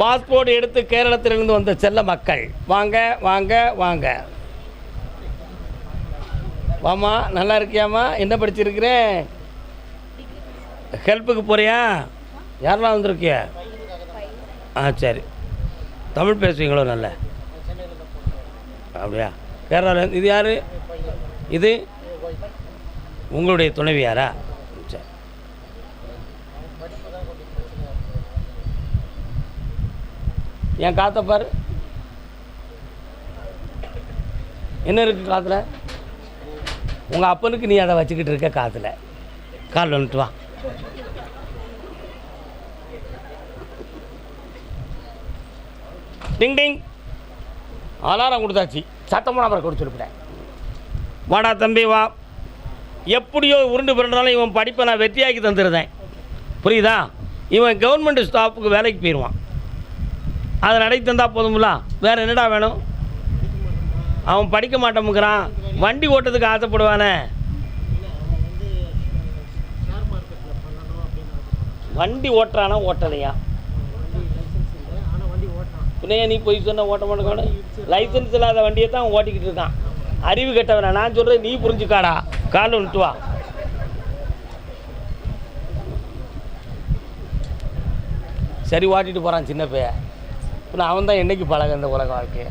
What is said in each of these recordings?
Passport எடுத்து கேரளத்திலிருந்து வந்த செல்ல மக்கள். வாங்க வாங்க வாங்க. வாம்மா நல்லா இருக்கியாம்மா? என்ன படிச்சிருக்கிறேன்? ஹெல்ப்புக்கு போறியா? யாரெல்லாம் வந்திருக்கிய? ஆ சரி. தமிழ் பேசுவீங்களோ நல்ல? அப்படியா? கேரளாவில் இது யார்? இது உங்களுடைய துணைவியாரா சரி என் காற்றை பாரு. என்ன இருக்கு காற்றுல உங்கள் அப்பனுக்கு நீ அதை வச்சுக்கிட்டு இருக்க காற்றுல கால் வந்துட்டு வா. டிங் டிங். அலாரம் கொடுத்தாச்சு. சத்தமாக அப்புறம் கொடுத்து சொல்லிவிட்டேன் வாடா தம்பி வா. எப்படியோ உருண்டு பிறந்தாலும் இவன் படிப்பை நான் வெற்றியாக்கி தந்துருந்தேன். புரியுதா? இவன் கவர்மெண்ட் ஸ்டாஃபுக்கு வேலைக்கு போயிடுவான் அதை நடத்தி தந்தால் போதும்ல? வேறு என்னடா வேணும்? அவன் படிக்க மாட்டேமுங்கிறான் வண்டி ஓட்டுறதுக்கு ஆசைப்படுவானே. வண்டி ஓட்டுறானா ஓட்டலையா? பின்னைய நீ போய் சொன்ன ஓட்ட மாட்டேங்க லைசன்ஸ் இல்லாத வண்டியை தான் ஓட்டிக்கிட்டு இருக்கான். அறிவு கெட்டவன? நான் சொல்கிறேன் நீ புரிஞ்சுக்காடா. கால் விட்டு வா. சரி ஓட்டிட்டு போகிறான் சின்ன பையன். இப்போ அவன் தான் என்னைக்கு பழக இந்த உலக வாழ்க்கையை?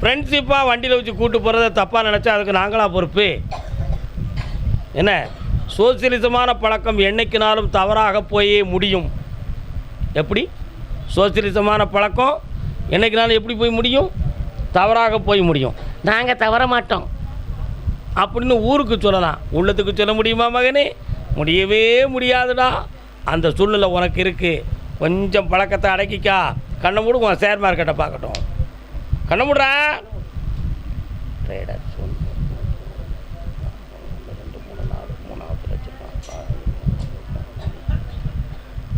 ஃப்ரெண்ட்ஷிப்பாக வண்டியில் வச்சு கூட்டு போகிறத தப்பாக நினச்சா அதுக்கு நாங்களா பொறுப்பு? என்ன? சோசியலிசமான பழக்கம் என்னைக்குனாலும் தவறாக போயே முடியும். எப்படி? சோசியலிசமான பழக்கம் என்னைக்குனாலும் எப்படி போய் முடியும்? தவறாக போய் முடியும். நாங்கள் தவற மாட்டோம். அப்படின்னு ஊருக்கு சொல்லலாம். உள்ளத்துக்கு சொல்ல முடியுமா மகனே? முடியவே முடியாதுடா. அந்த சூழ்நிலை உனக்கு இருக்குது கொஞ்சம் பழக்கத்தை அடக்கிக்கா. கண்ணை மூடு உன் ஷேர் மார்க்கெட்டை பார்க்கட்டும். கண்ணை மூடுறா. ட்ரேடர்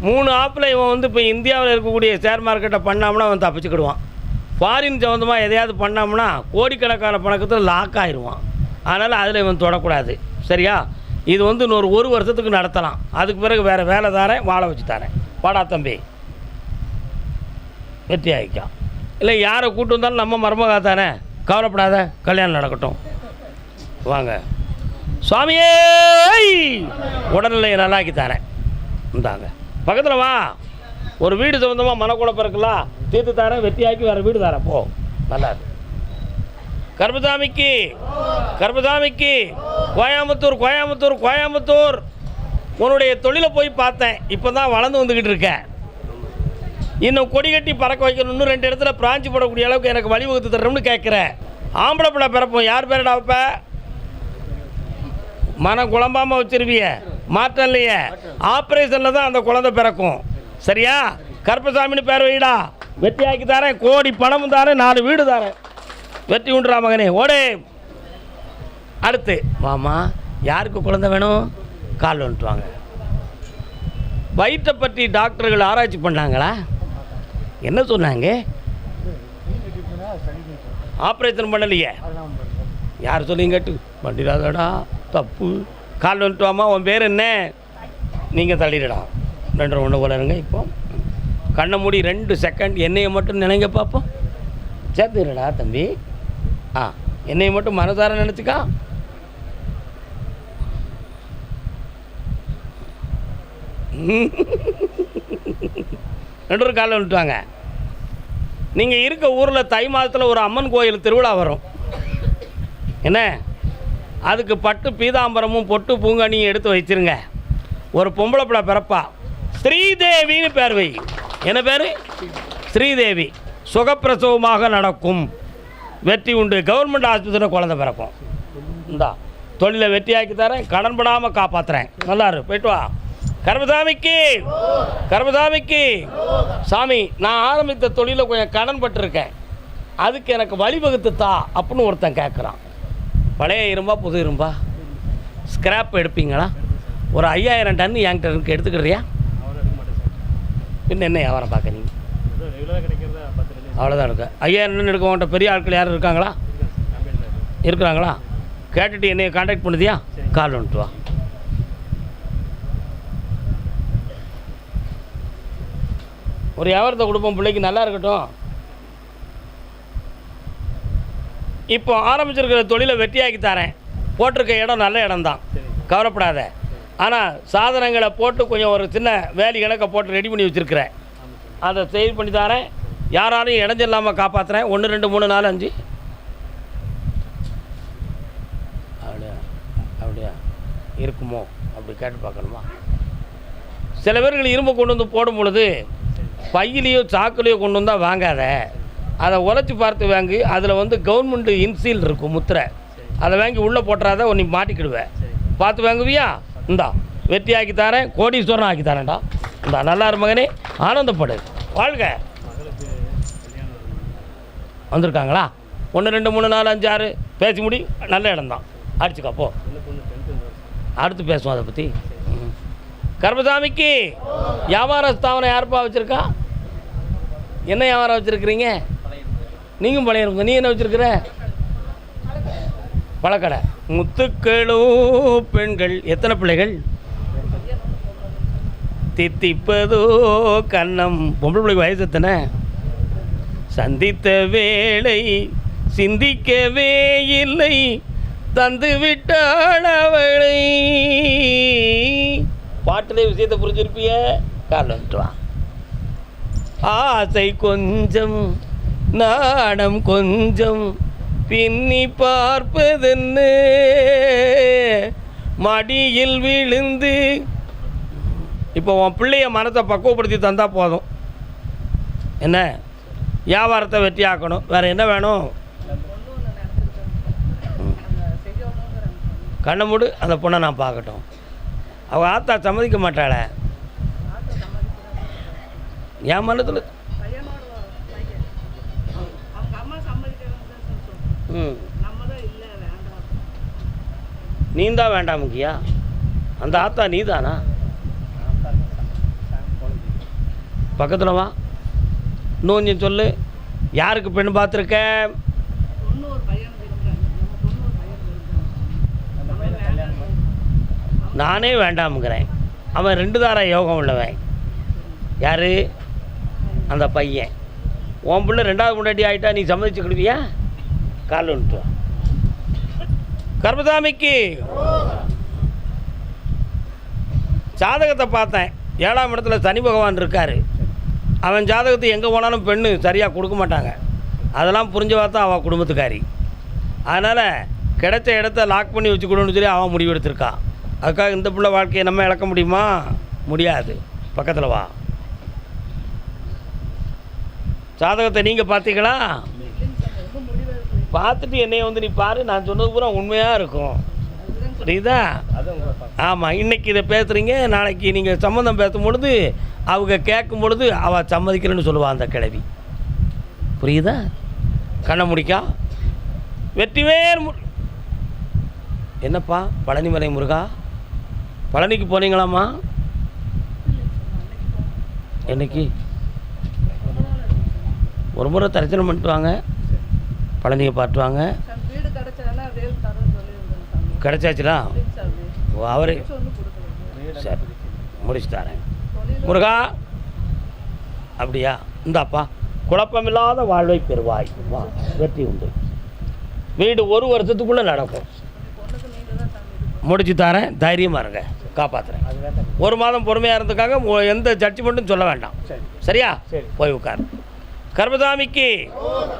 மூணு ஆப்பில் இவன் வந்து இப்போ இந்தியாவில் இருக்கக்கூடிய ஷேர் மார்க்கெட்டை பண்ணாமனா அவன் தப்பிச்சுக்கிடுவான். ஃபாரின் சம்மந்தமாக எதையாவது பண்ணோம்னா கோடிக்கணக்கான பணக்கத்தில் லாக் ஆயிடுவான் அதனால் அதில் இவன் தொடக்கூடாது. சரியா? இது வந்து இன்னொரு ஒரு வருஷத்துக்கு நடத்தலாம். அதுக்கு பிறகு வேறு வேலை தாரேன் வாழ வச்சு தரேன். வாடா தம்பி. வெற்றி ஆகிக்கான் இல்லை யாரை கூட்டு வந்தாலும் நம்ம மருமகா தானே கவலைப்படாத கல்யாணம் நடக்கட்டும். வாங்க. சுவாமியே உடல்நிலையை நல்லாக்கி தரேன். இந்தாங்க. பக்கத்தில் வா. ஒரு வீடு சம்மந்தமாக மனக்குழப்பம் இருக்கலாம் தீர்த்து தரேன் வெட்டியாக்கி வேறு வீடு தரேன். போ. நல்லா இருக்கு. கர்பதாமிக்கு கோயம்புத்தூர் கோயம்புத்தூர் கோயம்புத்தூர். உன்னுடைய தொழிலை போய் பார்த்தேன். இப்போ தான் வளர்ந்து வந்துக்கிட்டு இருக்கேன். இன்னும் கொடி கட்டி பறக்க வைக்கணும் இன்னும் ரெண்டு இடத்துல பிராஞ்சி போடக்கூடிய அளவுக்கு எனக்கு வழிவகுத்து தரணும்னு கேட்குறேன். ஆம்பளை பிள்ளை பிறப்போம். யார் பேரடா வைப்ப மனம் குழம்பாமல் வச்சிருவிய. மாற்றம் இல்லையே. ஆப்ரேஷனில் தான் அந்த குழந்தை பிறக்கும். சரியா? கருப்பசாமின்னு பேர் வைடா. வெற்றி ஆக்கி தரேன். கோடி பணமும் தரேன். நாலு வீடு தரேன். வெற்றி உண்டுறா மகனே. ஓடே. அடுத்து. மாமா யாருக்கு குழந்தை வேணும்? கால் வந்துட்டு வாங்க வயிற்றை பற்றி டாக்டர்கள் ஆராய்ச்சி பண்ணாங்களா? என்ன சொன்னாங்க? ஆப்ரேஷன் பண்ணலையே? யார் சொல்லிங்க கேட்டு பண்ணிடாதடா தப்பு. கால் வந்துட்டுவாமா உன் பேர் என்ன? நீங்கள் தள்ளிடடா. ரெண்டு ஒன்று போலருங்க இப்போ. கண்ணை மூடி ரெண்டு செகண்ட் என்னையை மட்டும் நினைங்க பார்ப்போம் சேர்த்துடா தம்பி. ஆ என்னையை மட்டும் மனசார நினச்சிக்கா. ரெண்டு ஒரு காலில் வந்துட்டுவாங்க நீங்கள் இருக்க ஊரில் தை மாதத்தில் ஒரு அம்மன் கோயில் திருவிழா வரும். என்ன? அதுக்கு பட்டு பீதாம்பரமும் பொட்டு பூங்கனியும் எடுத்து வச்சிருங்க. ஒரு பொம்பளை பிள்ளை பிறப்பா. ஸ்ரீதேவின்னு பேர் வை. என்ன பேர்? ஸ்ரீதேவி. சுகப்பிரசவமாக நடக்கும். வெற்றி உண்டு. கவர்மெண்ட் ஆஸ்பத்திரியில் குழந்தை பிறக்கும். இந்தா தொழிலை வெற்றியாக்கி தரேன். கடன்படாமல் காப்பாற்றுறேன் நல்லாரு போயிட்டு வா. கர்மசாமிக்கு கர்மசாமிக்கு. சாமி நான் ஆரம்பித்த தொழிலில் கொஞ்சம் கடன் பட்டிருக்கேன். அதுக்கு எனக்கு வழிவகுத்து தா அப்படின்னு ஒருத்தன் கேட்குறான் பழைய இரும்பா புது இரும்பா? ஸ்கிராப் எடுப்பீங்களா? ஒரு ஐயாயிரம் டன் என்கிட்ட இருக்கு எடுத்துக்கிறியா பின்ன என்ன வியாபாரம் பார்க்குறீங்க அவ்வளோதான் இருக்கு. ஐயாயிரம் டன் எடுக்க உங்கள்கிட்ட பெரிய ஆட்கள் யாரும் இருக்காங்களா? இருக்கிறாங்களா? கேட்டுட்டு என்னைய காண்டாக்ட் பண்ணுதியா? கால் வந்துட்டு வா. ஒரு வியாபாரத்தை கொடுப்போம் பிள்ளைக்கு நல்லா இருக்கட்டும். இப்போ ஆரம்பிச்சிருக்கிற தொழிலை வெட்டியாக்கி தரேன். போட்டிருக்க இடம் நல்ல இடம் தான் கவலைப்படாத. ஆனால் சாதனங்களை போட்டு கொஞ்சம் ஒரு சின்ன வேலி கணக்கை போட்டு ரெடி பண்ணி வச்சுருக்கிறேன். அதை செயல் பண்ணி தரேன். யாராலையும் இடைஞ்சில்லாமல் காப்பாற்றுறேன் ஒன்று ரெண்டு மூணு நாலு அஞ்சு. அப்படியா? அப்படியா? இருக்குமோ? அப்படி கேட்டு பார்க்கணுமா? சில பேர்கள் இரும்பு கொண்டு வந்து போடும் பொழுது பையிலையோ சாக்குலையோ கொண்டு வந்தால் வாங்காத. அதை உழைச்சி பார்த்து வாங்கி. அதில் வந்து கவர்மெண்ட்டு இன்சீல் இருக்கும் முத்திரை. அதை வாங்கி உள்ளே போட்டுறாத நீ மாட்டிக்கிடுவேன் பார்த்து வாங்குவியா? இந்தா வெற்றி ஆக்கி தரேன் கோடீஸ்வரன் ஆக்கி தரேன்டா. இந்தா நல்லா இருமகனே ஆனந்தப்படு. வாழ்க. வந்திருக்காங்களா? ஒன்று ரெண்டு மூணு நாலு அஞ்சு ஆறு. பேசி முடி. நல்ல இடம்தான். அடிச்சுக்கோ அடுத்து பேசுவோம் அதை பற்றி கர்மசாமிக்கு வியாபார ஸ்தாபனம் யாருப்பா வச்சுருக்கா? என்ன வியாபாரம் வச்சுருக்கிறீங்க? நீங்கள் பழைய நீ என்ன வச்சுருக்குற? பழக்கடை முத்துக்களோ பெண்கள். எத்தனை பிள்ளைகள்? தித்திப்பதோ கண்ணம். பொம்பளை பிள்ளைக்கு வயசு எத்தனை? சந்தித்த வேளை சிந்திக்கவே இல்லை. தந்து விட்டாள் அவளை. பாட்டிலே விஷயத்தை புரிஞ்சிருப்பிய? காரணம் வா. ஆசை கொஞ்சம் நாணம் கொஞ்சம் பின்னி பார்ப்பதென்னு. மடியில் விழுந்து. இப்போ உன் பிள்ளைய மனத்தை பக்குவப்படுத்தி தந்தா போதும். என்ன? வியாபாரத்தை வெற்றியாக்கணும் வேறு என்ன வேணும்? கண்ணை மூடு அந்த பொண்ணை நான் பார்க்கட்டும். அவள் ஆத்தா சம்மதிக்க மாட்டாள. என் மனத்தில் ம். நீ தான் வேண்டாம் முக்கியா? அந்த ஆத்தா நீ தானா பக்கத்தில் வா. இன்னும் கொஞ்சம் சொல்லு. யாருக்கு பெண் பார்த்துருக்க? நானே வேண்டாமுங்கிறேன். அவன் ரெண்டு தார யோகம் உள்ளவன். யார்? அந்த பையன். உன் பிள்ளை ரெண்டாவது முன்னாடி ஆகிட்டா நீ சம்மதிச்சுக்கிடுவியா கால் வந்துட்டு வா. கர்மசாமிக்கு ஜாதகத்தை பார்த்தேன். ஏழாம் இடத்துல சனி பகவான் இருக்கார். அவன் ஜாதகத்தை எங்கே போனாலும் பெண்ணு சரியாக கொடுக்க மாட்டாங்க. அதெல்லாம் புரிஞ்சு பார்த்தா அவள் குடும்பத்துக்காரி. அதனால் கிடைச்ச இடத்த லாக் பண்ணி வச்சுக்கணும்னு சொல்லி அவன் முடிவெடுத்திருக்கான். அதுக்காக இந்த பிள்ளை வாழ்க்கையை நம்ம இழக்க முடியுமா? முடியாது. பக்கத்தில் வா. ஜாதகத்தை நீங்கள் பார்த்தீங்களா? பார்த்துட்டு என்னைய வந்து நீ பாரு. நான் சொன்னது பூரா உண்மையாக இருக்கும். புரியுதா? ஆமாம் இன்னைக்கு இதை பேசுகிறீங்க நாளைக்கு நீங்கள் சம்மந்தம் பேசும் பொழுது அவங்க கேட்கும் பொழுது அவள் சம்மதிக்கிறேன்னு சொல்லுவாள் அந்த கிழவி. புரியுதா? கண்ணை முடிக்கா. வெற்றிவேர் மு என்னப்பா? பழனிமலை முருகா? பழனிக்கு போனீங்களாம்மா? என்னைக்கு? ஒரு முறை தரிசனம் பண்ணிட்டு வாங்க. பழனியை பார்த்து வாங்க. கிடச்சாச்சுடா? அவரு சரி முடிச்சு தரேன். முருகா அப்படியா? இந்தாப்பா. குழப்பமில்லாத வாழ்வை பெறுவாய். வா வெற்றி உண்டு. வீடு ஒரு வருஷத்துக்குள்ளே நடக்கும். முடிச்சு தரேன். தைரியமாக இருங்க. காப்பாற்றுறேன் ஒரு மாதம் பொறுமையாக இருந்ததுக்காக மு- எந்த ஜட்ஜ்மெண்ட்டும் சொல்ல வேண்டாம். சரியா? போய் உட்கார். கர்மசாமிக்கு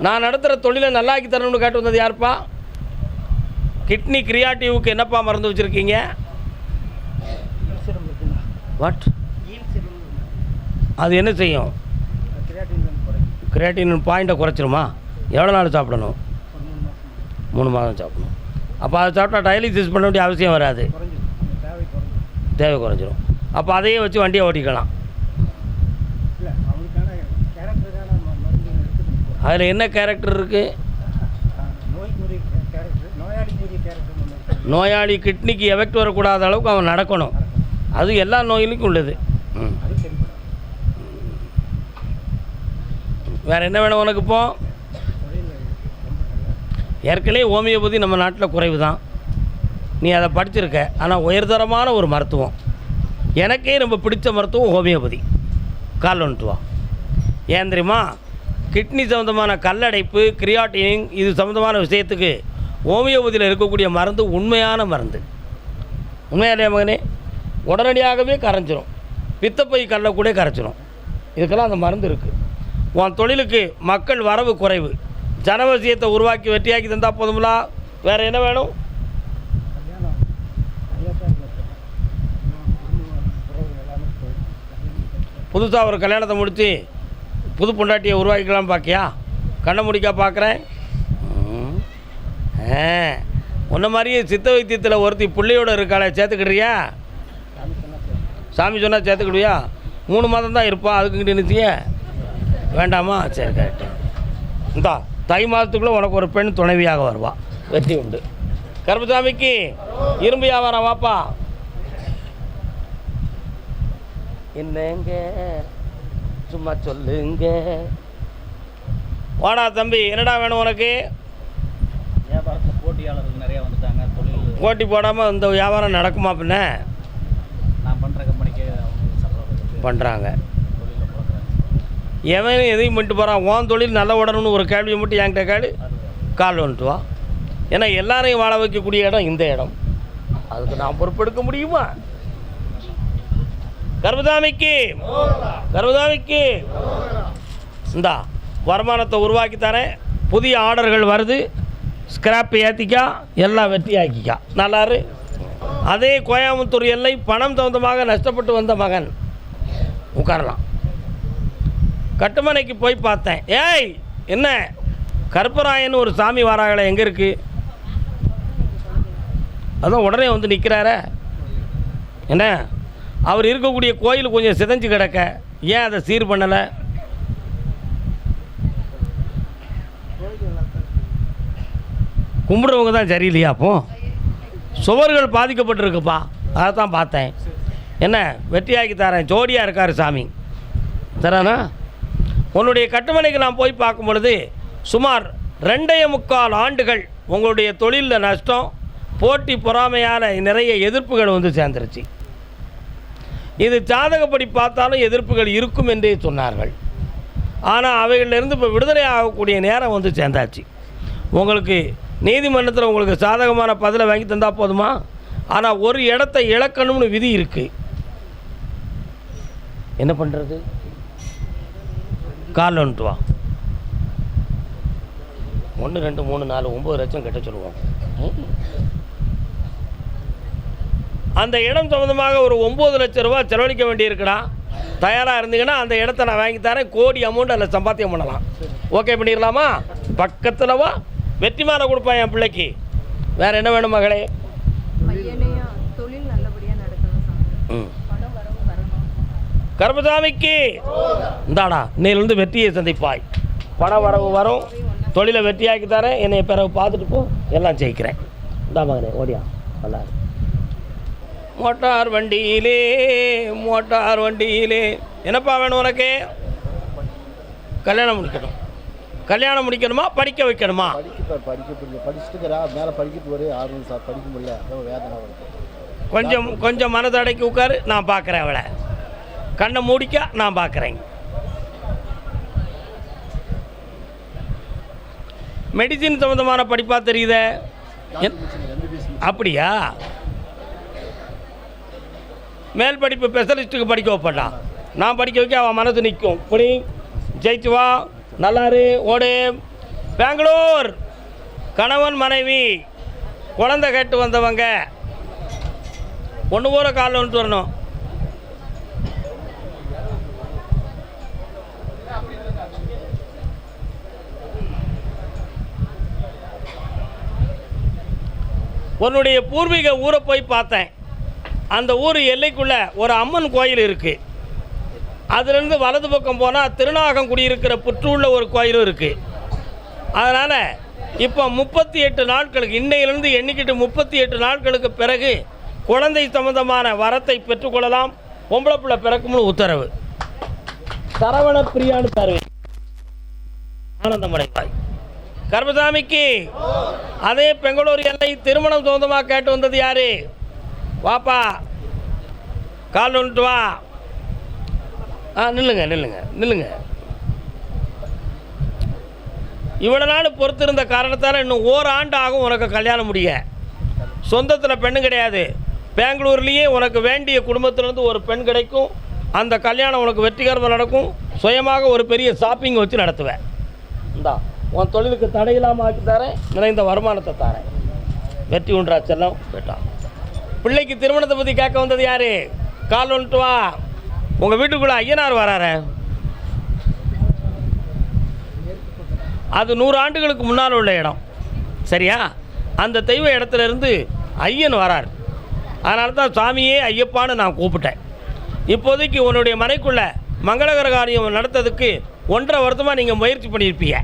நான் நடத்துகிற தொழிலை நல்லாக்கி தரணும்னு கேட்டு வந்தது யாருப்பா? கிட்னி கிரியாட்டிவ்க்கு என்னப்பா மறந்து வச்சுருக்கீங்க? வாட் அது என்ன செய்யும்? கிரியாட்டின் பாயிண்ட்டை குறைச்சிருமா? எவ்வளோ நாள் சாப்பிடணும்? மூணு மாதம் சாப்பிடணும். அப்போ அதை சாப்பிட்டா டயாலிசிஸ் பண்ண வேண்டிய அவசியம் வராது. தேவை குறைஞ்சிரும். அப்போ அதையே வச்சு வண்டியை ஓட்டிக்கலாம். அதில் என்ன கேரக்டர் இருக்குது நோயாளி கிட்னிக்கு எஃபெக்ட் வரக்கூடாத அளவுக்கு அவன் நடக்கணும். அது எல்லா நோயிலுக்கும் உள்ளது. வேறு என்ன வேணும் உனக்கு இப்போ? ஏற்கனவே ஹோமியோபதி நம்ம நாட்டில் குறைவு தான் நீ அதை படிச்சிருக்க. ஆனால் உயர்தரமான ஒரு மருத்துவம். எனக்கே ரொம்ப பிடிச்ச மருத்துவம் ஹோமியோபதி. கால் வந்துட்டு ஏன் தெரியுமா? கிட்னி சம்மந்தமான கல்லடைப்பு கிரியாட்டினிங் இது சம்மந்தமான விஷயத்துக்கு ஹோமியோபதியில் இருக்கக்கூடிய மருந்து உண்மையான மருந்து. உண்மையாலே மகனே? உடனடியாகவே கரைஞ்சிரும். பித்தப்பை கல்லை கூட கரைச்சிரும். இதுக்கெல்லாம் அந்த மருந்து இருக்குது உன் தொழிலுக்கு மக்கள் வரவு குறைவு. ஜனவசியத்தை உருவாக்கி வெற்றியாக்கி தந்தால் போதுங்களா வேறு என்ன வேணும்? புதுசாக ஒரு கல்யாணத்தை முடித்து புது பொண்டாட்டியை உருவாக்கிக்கலாம் பார்க்கியா கண்ணை முடிக்கா பார்க்குறேன் ஆ. உன்ன மாதிரியே சித்த வைத்தியத்தில் ஒருத்தி பிள்ளையோட இருக்காளே சேர்த்துக்கிடுறியா? சாமி சொன்னால் சேர்த்துக்கிடுவியா? மூணு மாதம் தான் இருப்பா அதுக்குங்கிட்டு நிறுத்திய. வேண்டாமா? சரி கரெக்டு இந்தா தை மாதத்துக்குள்ளே உனக்கு ஒரு பெண் துணைவியாக வருவா. வெற்றி உண்டு. கருப்புசாமிக்கு இரும்பு வியாபாரம் வாப்பா. என்னங்க? சும்மா சொல்லுங்க. வாடா தம்பி என்னடா வேணும் உனக்கு? வியாபாரத்தில் போட்டியாளர்கள் நிறைய வந்துட்டாங்க தொழில். போட்டி போடாமல் இந்த வியாபாரம் நடக்குமா பின்ன? நான் பண்ணுற கம்பெனிக்கு பண்ணுறாங்க எவன் எதையும் பண்ணிட்டு போகிறான் உன் தொழில் நல்ல உடனும்னு ஒரு கேள்வியை மட்டும் என்கிட்ட கேளு. கால் வந்துட்டு வா. ஏன்னா எல்லாரையும் வாழ வைக்கக்கூடிய இடம் இந்த இடம். அதுக்கு நான் பொறுப்பெடுக்க முடியுமா? கர்பதாமிக்கு கர்பதாமிக்கு இந்தா வருமானத்தை உருவாக்கி தரேன். புதிய ஆர்டர்கள் வருது. ஸ்கிராப் ஏற்றிக்கா எல்லாம் வெற்றி ஆக்கிக்கா. நல்லாரு. அதே கோயம்புத்தூர் எல்லை பணம் தகுந்தமாக நஷ்டப்பட்டு வந்த மகன். உட்காரலாம். கட்டுமனைக்கு போய் பார்த்தேன். ஏய் என்ன? கருப்பராயன் ஒரு சாமி வாராங்களே எங்கே இருக்கு? அதான் உடனே வந்து நிற்கிறாரே என்ன? அவர் இருக்கக்கூடிய கோயில் கொஞ்சம் சிதஞ்சு கிடக்க. ஏன் அதை சீர் பண்ணலை? கும்பிட்றவங்க தான் சரியில்லையா அப்போ? சுவர்கள் பாதிக்கப்பட்டிருக்குப்பா. அதை தான் பார்த்தேன். என்ன? வெற்றியாக்கி தரேன். ஜோடியாக இருக்கார் சாமி. தரானா? உன்னுடைய கட்டுமனைக்கு நான் போய் பார்க்கும் பொழுது சுமார் ரெண்டே முக்கால் ஆண்டுகள் உங்களுடைய தொழிலில் நஷ்டம் போட்டி பொறாமையால் நிறைய எதிர்ப்புகள் வந்து சேர்ந்துருச்சு. இது ஜாதகப்படி பார்த்தாலும் எதிர்ப்புகள் இருக்கும் என்றே சொன்னார்கள். ஆனால் அவைகளிலிருந்து இப்போ விடுதலை ஆகக்கூடிய நேரம் வந்து சேர்ந்தாச்சு. உங்களுக்கு நீதிமன்றத்தில் உங்களுக்கு சாதகமான பதிலை வாங்கி தந்தால் போதுமா? ஆனால் ஒரு இடத்தை இழக்கணும்னு விதி இருக்குது என்ன பண்ணுறது கால் வந்துட்டு வா. ஒன்று ரெண்டு மூணு நாலு ஒம்பது லட்சம் கட்ட சொல்லுவோம் ம். அந்த இடம் சம்மந்தமாக ஒரு ஒம்பது லட்ச ரூபா செலவழிக்க வேண்டியிருக்குடா. தயாராக இருந்தீங்கன்னா அந்த இடத்த நான் வாங்கி தரேன். கோடி அமௌண்ட் அதில் சம்பாத்தியம் பண்ணலாம். ஓகே பண்ணிடலாமா? பக்கத்தில் வா. வெற்றிமாலை கொடுப்பேன் என் பிள்ளைக்கு. வேறு என்ன வேணும் மகளே? கர்மசாமிக்கு இந்தாடா இன்னையிலிருந்து வெற்றியை சந்திப்பாய். பண வரவு வரும். தொழிலை வெற்றியாக்கி தரேன். என்னை பிறகு பார்த்துட்டு போ. எல்லாம் ஜெயிக்கிறேன். இந்தா மகனே ஓடியா. நல்லா. மோட்டார் வண்டியிலே மோட்டார் வண்டியிலே. என்னப்பா வேணும் உனக்கு? கல்யாணம் முடிக்கணும். கல்யாணம் முடிக்கணுமா படிக்க வைக்கணுமா? கொஞ்சம் கொஞ்சம் மனதடைக்கு உட்காரு நான் பார்க்குறேன் அவளை. கண்ணை மூடிக்க நான் பார்க்குறேன். மெடிசின் சம்மந்தமான படிப்பா தெரியுதே? அப்படியா? மேல் படிப்பு ஸ்பெஷலிஸ்ட்டுக்கு படிக்க வைப்பட்டான் நான் படிக்க வைக்க அவன் மனசு நிற்கும் புனி ஜெயிச்சு வா. நல்லாரு ஓடு. பெங்களூர். கணவன் மனைவி. குழந்தை கேட்டு வந்தவங்க. ஒன்று போகிற காலில் வந்துட்டு வரணும். உன்னுடைய பூர்வீக ஊரை போய் பார்த்தேன். அந்த ஊர் எல்லைக்குள்ளே ஒரு அம்மன் கோயில் இருக்குது அதுலேருந்து வலது பக்கம் போனால் திருநாகங்குடி இருக்கிற புற்றுள்ள ஒரு கோயிலும் இருக்குது அதனால் இப்போ முப்பத்தி எட்டு நாட்களுக்கு இன்னையிலிருந்து எண்ணிக்கிட்டு முப்பத்தி எட்டு நாட்களுக்கு பிறகு குழந்தை சம்பந்தமான வரத்தை பெற்றுக்கொள்ளலாம். பொம்பளை பிள்ளை பிறக்கும்னு உத்தரவு. சரவண பிரியான்னு தருவேன் ஆனந்தமடைவாய் கர்மசாமிக்கு அதே பெங்களூர் எல்லை திருமணம் சொந்தமாக கேட்டு வந்தது யாரு? வாப்பா. கால் வந்துட்டு வா. ஆ நில்லுங்க நில்லுங்க நில்லுங்க. இவ்வளோ நாள் பொறுத்திருந்த காரணத்தால் இன்னும் ஓராண்டு ஆகும் உனக்கு கல்யாணம் முடிய. சொந்தத்தில் பெண்ணு கிடையாது. பெங்களூர்லேயே உனக்கு வேண்டிய குடும்பத்திலேருந்து ஒரு பெண் கிடைக்கும். அந்த கல்யாணம் உனக்கு வெற்றிகரமாக நடக்கும். சுயமாக ஒரு பெரிய ஷாப்பிங் வச்சு நடத்துவேன் இந்தா உன் தொழிலுக்கு தடையில்லாமல் ஆக்கி தரேன் நிறைந்த வருமானத்தை தரேன். வெற்றி உண்டா செல்லம்? போயிட்டான் பிள்ளைக்கு திருமணத்தை பற்றி கேட்க வந்தது யாரு? கால் வந்துட்டு வா. உங்கள் வீட்டுக்குள்ளே ஐயனார் வராரு. அது நூறு ஆண்டுகளுக்கு முன்னால் உள்ள இடம். சரியா? அந்த தெய்வ இடத்துல இருந்து ஐயன் வரார். அதனால தான் சாமியே ஐயப்பான்னு நான் கூப்பிட்டேன். இப்போதைக்கு உன்னுடைய மனைக்குள்ள மங்களகர காரியம் நடத்ததுக்கு ஒன்றரை வருஷமாக நீங்கள் முயற்சி பண்ணியிருப்பீங்க.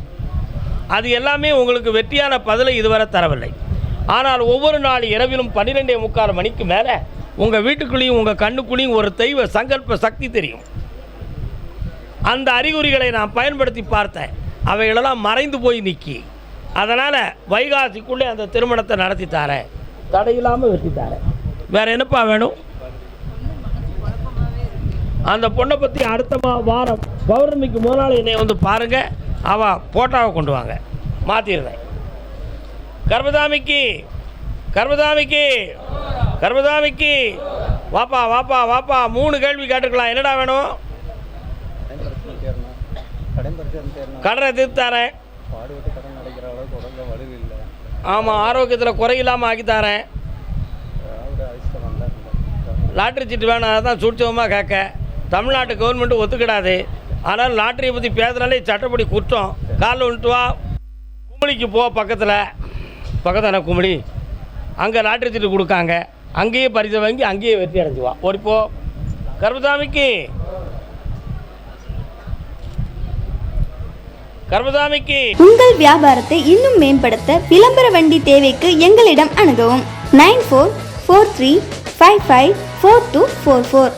அது எல்லாமே உங்களுக்கு வெற்றியான பதிலை இதுவரை தரவில்லை. ஆனால் ஒவ்வொரு நாள் இரவிலும் பன்னிரெண்டே முக்கால் மணிக்கு மேலே உங்கள் வீட்டுக்குள்ளேயும் உங்கள் கண்ணுக்குள்ளேயும் ஒரு தெய்வ சங்கல்ப சக்தி தெரியும். அந்த அறிகுறிகளை நான் பயன்படுத்தி பார்த்தேன். அவைகளெல்லாம் மறைந்து போய் நிற்கி அதனால் வைகாசிக்குள்ளே அந்த திருமணத்தை நடத்தி தாரேன். தடையில்லாமல் வெட்டி தாரேன். வேறு என்னப்பா வேணும்? அந்த பொண்ணை பற்றி அடுத்த மா வாரம் பௌர்ணமிக்கு முதலாளி என்னை வந்து பாருங்கள் அவள் போட்டாவை கொண்டு வாங்க. மாற்றிடுறேன் கர்மதாமிக்கு கர்மதாமிக்கு கர்மதாமிக்கு. வாப்பா வாப்பா வாப்பா மூணு கேள்வி கேட்டுக்கலாம் என்னடா வேணும்? கடனை தீர்த்தாரேன் ஆமாம் ஆரோக்கியத்தில் குறையில்லாமல் ஆக்கித்தாரேன். லாட்ரி சீட்டு வேணும் அதான் சூட்சமாக கேட்க. தமிழ்நாட்டு கவர்மெண்ட்டு ஒத்துக்கிடாது. ஆனால் லாட்ரியை பற்றி பேசுனாலே சட்டப்படி குற்றம். காலில் வந்துட்டு வா. கும்பலிக்கு போ பக்கத்தில். பக்கத்தான கும்படி அங்கே லாட்டரி சீட்டு கொடுக்காங்க. அங்கேயே பரிசை வாங்கி அங்கேயே வெற்றி அடைஞ்சுவான் ஒரு இப்போ கர்மசாமிக்கு. கர்மசாமிக்கு. உங்கள் வியாபாரத்தை இன்னும் மேம்படுத்த விளம்பர வண்டி தேவைக்கு எங்களிடம் அணுகவும். Nine four four three five five four two four four.